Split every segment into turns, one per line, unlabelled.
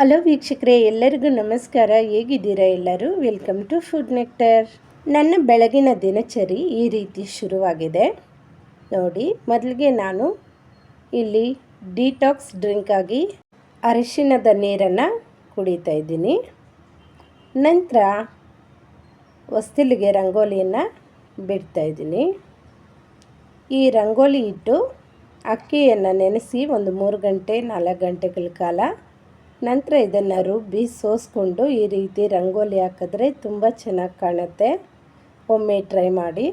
Hello ವೀಕ್ಷಕರೇ, ಎಲ್ಲರಿಗೂ ನಮಸ್ಕಾರ. ಹೇಗಿದ್ದೀರಾ ಎಲ್ಲರೂ? ವೆಲ್ಕಮ್ ಟು ಫುಡ್ ನೆಕ್ಟರ್ ನನ್ನ ಬೆಳಗಿನ ದಿನಚರಿ ಈ ರೀತಿ ಶುರುವಾಗಿದೆ. ನೋಡಿ, ಮೊದಲಿಗೆ ನಾನು ಇಲ್ಲಿ ಡಿಟಾಕ್ಸ್ ಡ್ರಿಂಕ್ ಆಗಿ ಅರಿಶಿಣದ ನೀರನ್ನು ಕುಡಿತಾ ಇದ್ದೀನಿ. ನಂತರ ಹೊಸ್ತಿಲಿಗೆ ರಂಗೋಲಿಯನ್ನು ಬಿಡ್ತಾ ಇದ್ದೀನಿ. ಈ ರಂಗೋಲಿ ಇಟ್ಟು ಅಕ್ಕಿಯನ್ನು ನೆನೆಸಿ ಒಂದು ಮೂರು ಗಂಟೆ, ನಾಲ್ಕು ಗಂಟೆಗಳ ಕಾಲ ನಂತರ ಇದನ್ನು ರುಬ್ಬಿ ಸೋಸ್ಕೊಂಡು ಈ ರೀತಿ ರಂಗೋಲಿ ಹಾಕಿದ್ರೆ ತುಂಬ ಚೆನ್ನಾಗಿ ಕಾಣುತ್ತೆ. ಒಮ್ಮೆ ಟ್ರೈ ಮಾಡಿ.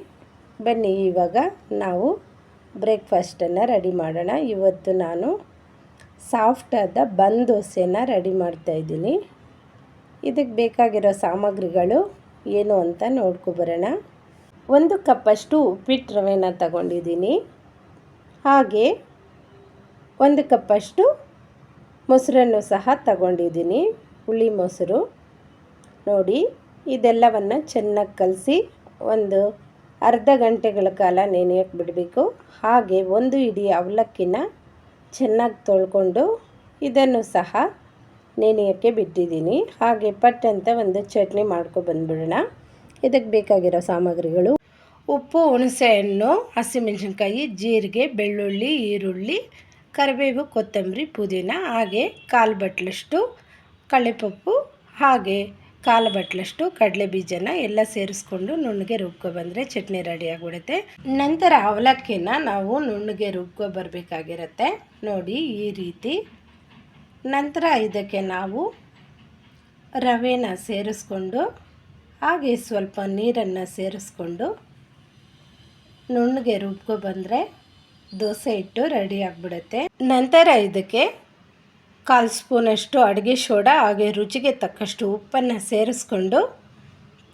ಬನ್ನಿ, ಇವಾಗ ನಾವು ಬ್ರೇಕ್ಫಾಸ್ಟನ್ನು ರೆಡಿ ಮಾಡೋಣ. ಇವತ್ತು ನಾನು ಸಾಫ್ಟಾದ ಬನ್ ದೋಸೆನ ರೆಡಿ ಮಾಡ್ತಾಯಿದ್ದೀನಿ ಇದಕ್ಕೆ ಬೇಕಾಗಿರೋ ಸಾಮಗ್ರಿಗಳು ಏನು ಅಂತ ನೋಡ್ಕೊಬರೋಣ ಒಂದು ಕಪ್ಪಷ್ಟು ಉಪ್ಪಿಟ್ಟು ರವೆನ ತಗೊಂಡಿದ್ದೀನಿ. ಹಾಗೆ ಒಂದು ಕಪ್ಪಷ್ಟು ಮೊಸರನ್ನು ಸಹ ತಗೊಂಡಿದ್ದೀನಿ. ಹುಳಿ ಮೊಸರು. ನೋಡಿ, ಇದೆಲ್ಲವನ್ನು ಚೆನ್ನಾಗಿ ಕಲಸಿ ಒಂದು ಅರ್ಧ ಗಂಟೆಗಳ ಕಾಲ ನೆನೆಯಕ್ಕೆ ಬಿಡಬೇಕು. ಹಾಗೆ ಒಂದು ಇಡೀ ಅವಲಕ್ಕಿನ ಚೆನ್ನಾಗಿ ತೊಳ್ಕೊಂಡು ಇದನ್ನು ಸಹ ನೆನೆಯೋಕ್ಕೆ ಬಿಟ್ಟಿದ್ದೀನಿ. ಹಾಗೆ ಪಟ್ಟಂತ ಒಂದು ಚಟ್ನಿ ಮಾಡ್ಕೊಬಂದ್ಬಿಡೋಣ ಇದಕ್ಕೆ ಬೇಕಾಗಿರೋ ಸಾಮಗ್ರಿಗಳು. ಉಪ್ಪು ಹುಣಸೆಹಣ್ಣು ಹಸಿಮೆಣಸಿನ್ಕಾಯಿ, ಜೀರಿಗೆ, ಬೆಳ್ಳುಳ್ಳಿ, ಈರುಳ್ಳಿ ಕರಿಬೇವು, ಕೊತ್ತಂಬರಿ, ಪುದೀನ, ಹಾಗೆ ಕಾಲು ಬಟ್ಲಷ್ಟು ಕಳೆಪಪ್ಪು ಹಾಗೆ ಕಾಲು ಬಟ್ಲಷ್ಟು, ಕಡಲೆ ಬೀಜನ ಎಲ್ಲ ಸೇರಿಸ್ಕೊಂಡು ನುಣ್ಣಗೆ ರುಬ್ಕೊಬಂದರೆ ಚಟ್ನಿ ರೆಡಿ ಆಗಿಬಿಡುತ್ತೆ. ನಂತರ ಅವಲಕ್ಕಿನ ನಾವು ನುಣ್ಣಗೆ ರುಬ್ಕೊ ಬರಬೇಕಾಗಿರುತ್ತೆ. ನೋಡಿ ಈ ರೀತಿ. ನಂತರ ಇದಕ್ಕೆ ನಾವು ರವೆನ ಸೇರಿಸ್ಕೊಂಡು, ಹಾಗೆ ಸ್ವಲ್ಪ ನೀರನ್ನು ಸೇರಿಸ್ಕೊಂಡು ನುಣ್ಣಗೆ ರುಬ್ಕೊ ಬಂದರೆ ದೋಸೆ ಇಟ್ಟು ರೆಡಿ ಆಗಿಬಿಡುತ್ತೆ. ನಂತರ ಇದಕ್ಕೆ ಕಾಲು ಸ್ಪೂನಷ್ಟು ಅಡುಗೆ ಸೋಡಾ ಹಾಗೆ ರುಚಿಗೆ ತಕ್ಕಷ್ಟು ಉಪ್ಪನ್ನು ಸೇರಿಸ್ಕೊಂಡು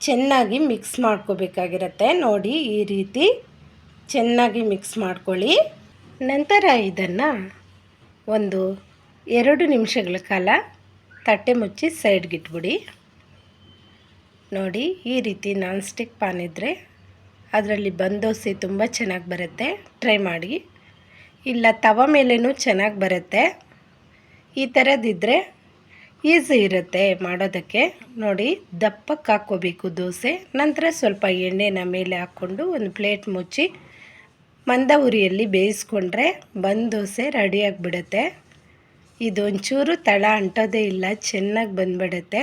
ಚೆನ್ನಾಗಿ ಮಿಕ್ಸ್ ಮಾಡ್ಕೋಬೇಕಾಗಿರುತ್ತೆ. ನೋಡಿ ಈ ರೀತಿ ಚೆನ್ನಾಗಿ ಮಿಕ್ಸ್ ಮಾಡ್ಕೊಳ್ಳಿ. ನಂತರ ಇದನ್ನು ಒಂದು ಎರಡು ನಿಮಿಷಗಳ ಕಾಲ ತಟ್ಟೆ ಮುಚ್ಚಿ ಸೈಡ್ಗಿಟ್ಬಿಡಿ ನೋಡಿ ಈ ರೀತಿ ನಾನ್ ಸ್ಟಿಕ್ ಪಾನ್ ಇದ್ದರೆ ಅದರಲ್ಲಿ ಬಂದೋಸೆ ತುಂಬ ಚೆನ್ನಾಗಿ ಬರುತ್ತೆ. ಟ್ರೈ ಮಾಡಿ. ಇಲ್ಲ ತವ ಮೇಲೇನೂ ಚೆನ್ನಾಗಿ ಬರುತ್ತೆ. ಈ ಥರದ್ದಿದ್ದರೆ ಈಸಿ ಇರುತ್ತೆ ಮಾಡೋದಕ್ಕೆ. ನೋಡಿ ದಪ್ಪಕ್ಕೆ ಹಾಕ್ಕೋಬೇಕು ದೋಸೆ. ನಂತರ ಸ್ವಲ್ಪ ಎಣ್ಣೆನ ಮೇಲೆ ಹಾಕ್ಕೊಂಡು ಒಂದು ಪ್ಲೇಟ್ ಮುಚ್ಚಿ ಮಂದ ಉರಿಯಲ್ಲಿ ಬೇಯಿಸ್ಕೊಂಡ್ರೆ ಬಂದೋಸೆ ದೋಸೆ ರೆಡಿಯಾಗಿಬಿಡುತ್ತೆ ಇದೊಂಚೂರು ತಳ ಅಂಟೋದೇ ಇಲ್ಲ, ಚೆನ್ನಾಗಿ ಬಂದ್ಬಿಡುತ್ತೆ.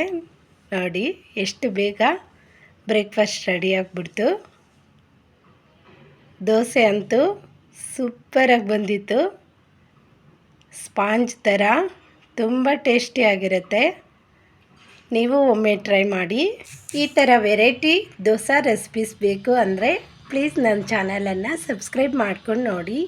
ನೋಡಿ, ಎಷ್ಟು ಬೇಗ ಬ್ರೇಕ್ಫಾಸ್ಟ್ ರೆಡಿ ಆಗಿಬಿಡ್ತು. ದೋಸೆ ಅಂತೂ ಸೂಪರಾಗಿ ಬಂದಿತ್ತು. ಸ್ಪಾಂಜ್ ಥರ ತುಂಬ ಟೇಸ್ಟಿಯಾಗಿರುತ್ತೆ ನೀವು ಒಮ್ಮೆ ಟ್ರೈ ಮಾಡಿ. ಈ ಥರ ವೆರೈಟಿ ದೋಸೆ ರೆಸಿಪೀಸ್ ಬೇಕು ಅಂದರೆ ಪ್ಲೀಸ್ ನನ್ನ ಚಾನಲನ್ನು ಸಬ್ಸ್ಕ್ರೈಬ್ ಮಾಡ್ಕೊಂಡು ನೋಡಿ.